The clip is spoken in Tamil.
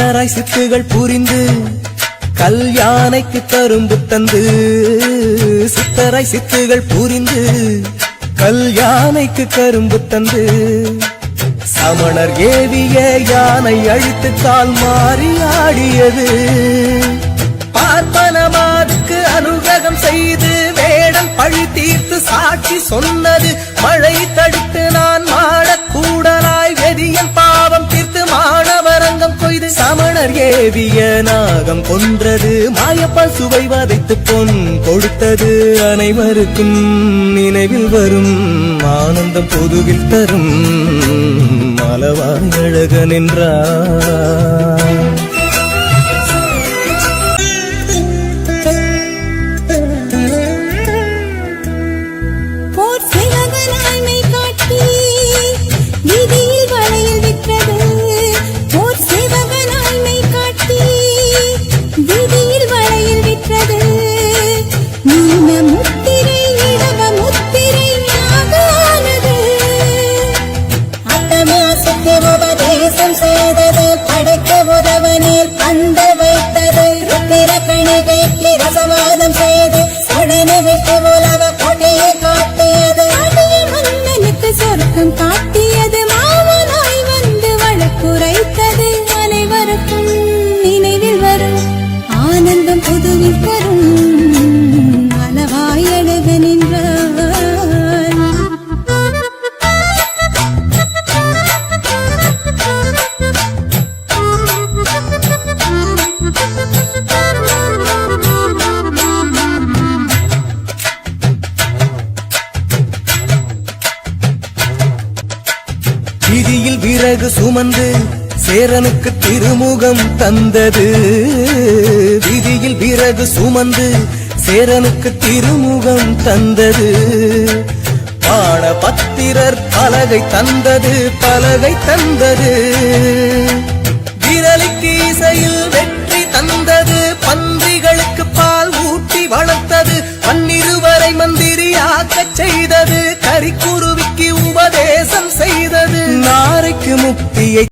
சித்தராய் சித்துகள் புரிந்து கல்யாணைக்கு கரும்பு தந்து சித்தராய் சித்துகள் புரிந்து கல்யாணைக்கு கரும்பு தந்து. சமணர் ஏவிய யானை அழித்து கால் மாறி ஆடியது. பார்ப்பனமாருக்கு அனுகிரகம் செய்து வேடம் பழி தீர்த்து சாட்சி சொன்னது. தேவிய நாகம் கொன்றது. மாயப்பால் சுவை வதைத்து பொன் கொடுத்தது. அனைவருக்கும் நினைவில் வரும். ஆனந்தம் பொதுவில் தரும். மலவாய் அழக நின்றார் ba ba விதியில் விறகு சுமந்து சேரனுக்கு திருமுகம் தந்தது. விதியில் விறகு சுமந்து சேரனுக்கு திருமுகம் தந்தது. பாட பத்திரர் பலகை தந்தது பலகை தந்தது. விரலுக்கு இசையில் வெற்றி தந்தது பன்றிகளுக்கு பால் ஊட்டி வளர்த்தது. பன்னிருவரை மந்திரியாக்கச் செய்தது கறிக்கு